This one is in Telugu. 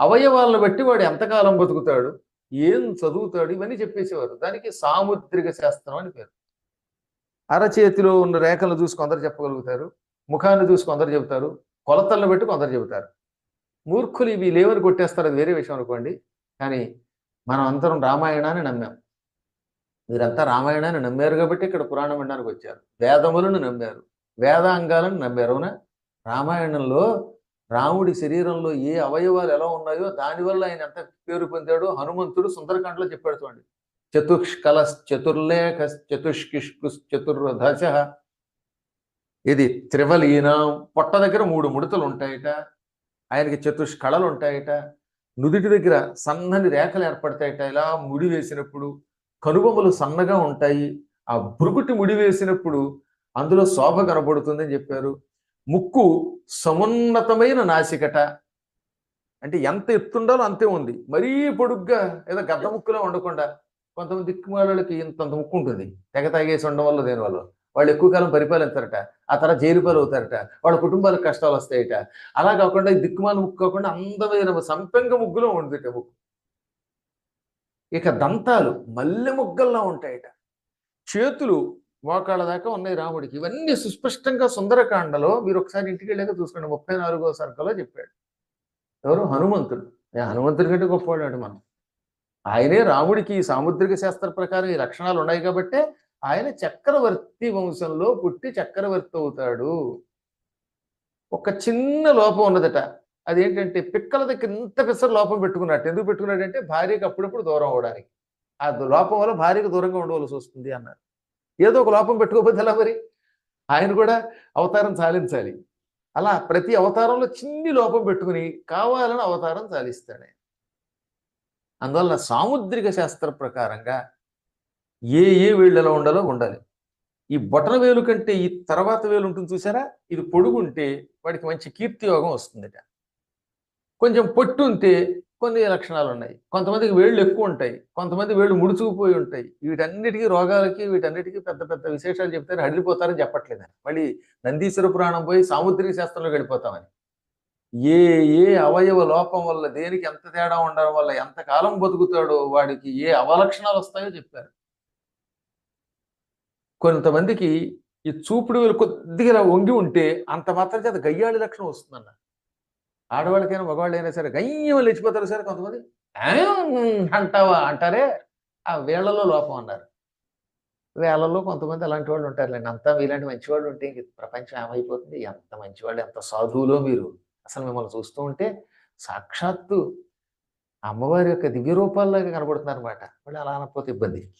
అవయవాలను బట్టి వాడు ఎంతకాలం బతుకుతాడు? ఏం చదువుతాడు? ఇవన్నీ చెప్పేసేవారు. దానికి సాముద్రిక శాస్త్రం అని పేరు. అరచేతిలో ఉన్న రేఖలు చూసి కొందరు చెప్పగలుగుతారు. ముఖాన్ని చూసి కొందరు చెబుతారు. కొలతలను బట్టి కొందరు చెబుతారు. మూర్ఖులు ఇవి లేవని కొట్టేస్తారు. అది వేరే విషయం అనుకోండి. కానీ మనం అందరం రామాయణాన్ని నమ్మాం. మీరంతా రామాయణాన్ని నమ్మారు కాబట్టి ఇక్కడ పురాణం వినడానికి వచ్చారు. వేదములను నమ్మారు. వేదాంగాలను నమ్మారు. అవునా? రామాయణంలో రాముడి శరీరంలో ఏ అవయవాలు ఎలా ఉన్నాయో దానివల్ల ఆయన ఎంత పేరు పొందాడో హనుమంతుడు సుందరకాండలో చెప్పాడు చూడండి. చతుష్కల చతుర్లేఖ చతుష్కిష్కు చతుర్దశ ఇది త్రివలీనం. పొట్ట దగ్గర మూడు ముడతలు ఉంటాయట. ఆయనకి చతుష్కళలు ఉంటాయట. నుదుటి దగ్గర సన్నని రేఖలు ఏర్పడతాయట. ఇలా ముడి వేసినప్పుడు కనుబొమ్మలు సన్నగా ఉంటాయి. ఆ బురుకుటి ముడి వేసినప్పుడు అందులో శోభ కనబడుతుందని చెప్పారు. ముక్కు సమున్నతమైన నాసికట. అంటే ఎంత ఎత్తుండాలో అంతే ఉంది. మరీ పొడుగ్గా ఏదో గద్ద ముక్కులో ఉండకుండా కొంతమంది దిక్కుమాలకి ఇంతంత ముక్కు ఉంటుంది. తెగ తాగేసి ఉండడం వల్ల దేనివల్ల వాళ్ళు ఎక్కువ కాలం పరిపాలించారట. ఆ తర్వాత జైలుపాలు అవుతారట వాళ్ళ కుటుంబాలకు కష్టాలు వస్తాయట. అలా కాకుండా ఈ దిక్కుమాల ముక్కు కాకుండా అందమైన సంపెంగ ముగ్గులో ఉండదుట ముక్కు. ఇక దంతాలు మల్లె ముగ్గల్లా ఉంటాయట. చేతులు మోకాళ్ళ దాకా ఉన్నాయి రాముడికి. ఇవన్నీ సుస్పష్టంగా సుందరకాండలో మీరు ఒకసారి ఇంటికి వెళ్ళాక చూసుకోండి. ముప్పై నాలుగో సర్కలో చెప్పాడు. ఎవరు? హనుమంతుడు. హనుమంతుడి కంటే గొప్పవాడు మనం. ఆయనే రాముడికి ఈ సాముద్రిక శాస్త్ర ప్రకారం ఈ లక్షణాలు ఉన్నాయి కాబట్టే ఆయన చక్రవర్తి వంశంలో పుట్టి చక్రవర్తి అవుతాడు. ఒక చిన్న లోపం ఉన్నదట. అదేంటంటే పిక్కల దగ్గర ఇంత పిసర లోపం పెట్టుకున్నట్టు. ఎందుకు పెట్టుకున్నాడంటే భార్యకి అప్పుడప్పుడు దూరం అవడానికి ఆ లోపం వల్ల భార్యకు దూరంగా ఉండవలసి వస్తుంది అన్నారు. ఏదో ఒక లోపం పెట్టుకోకపోతే ఎలా మరి? ఆయన కూడా అవతారం చాలించాలి అలా ప్రతి అవతారంలో చిన్ని లోపం పెట్టుకుని కావాలని అవతారం చాలిస్తాడు ఆయన అందువల్ల సాముద్రిక శాస్త్ర ప్రకారంగా ఏ ఏ వేళ్ళు ఎలా ఉండాలో ఉండాలి. ఈ బొటన వేలు కంటే ఈ తర్వాత వేలు ఉంటుంది చూసారా ఇది పొడుగుంటే వాడికి మంచి కీర్తి యోగం వస్తుందట. కొంచెం పొట్టు ఉంటే కొన్ని లక్షణాలు ఉన్నాయి కొంతమందికి వేళ్ళు ఎక్కువ ఉంటాయి. కొంతమంది వేళ్ళు ముడుచుకుపోయి ఉంటాయి. వీటన్నిటికీ రోగాలకి వీటన్నిటికీ పెద్ద పెద్ద విశేషాలు చెప్తారు అడిగిపోతారని చెప్పట్లేదు మళ్ళీ నందీశ్వర పురాణం పోయి సాముద్రిక శాస్త్రంలో గడిపోతామని ఏ ఏ అవయవ లోపం వల్ల దేనికి ఎంత తేడా ఉండడం వల్ల ఎంత కాలం బతుకుతాడో వాడికి ఏ అవలక్షణాలు వస్తాయో చెప్పారు. కొంతమందికి ఈ చూపుడు కొద్దిగా వంగి ఉంటే అంత మాత్రం చేత గయ్యాళి లక్షణం వస్తుందన్న ఆడవాళ్ళకైనా మగవాళ్ళైనా సరే గయ్యం లేచిపోతారు సరే కొంతమంది. అంటావా? అంటారే. ఆ వేళ్ళలో లోపం అన్నారు. వేళల్లో కొంతమంది అలాంటి వాళ్ళు ఉంటారులేండి. అంతా ఇలాంటి మంచివాళ్ళు ఉంటే ఇంక ప్రపంచం ఏమైపోతుంది? ఎంత మంచివాళ్ళు ఎంత సాధువులో మీరు? అసలు మిమ్మల్ని చూస్తూ ఉంటే సాక్షాత్తు అమ్మవారి యొక్క దివ్య రూపాల్లాగా కనబడుతున్నారన్నమాట. వాళ్ళు అలా అనకపోతే ఇబ్బంది.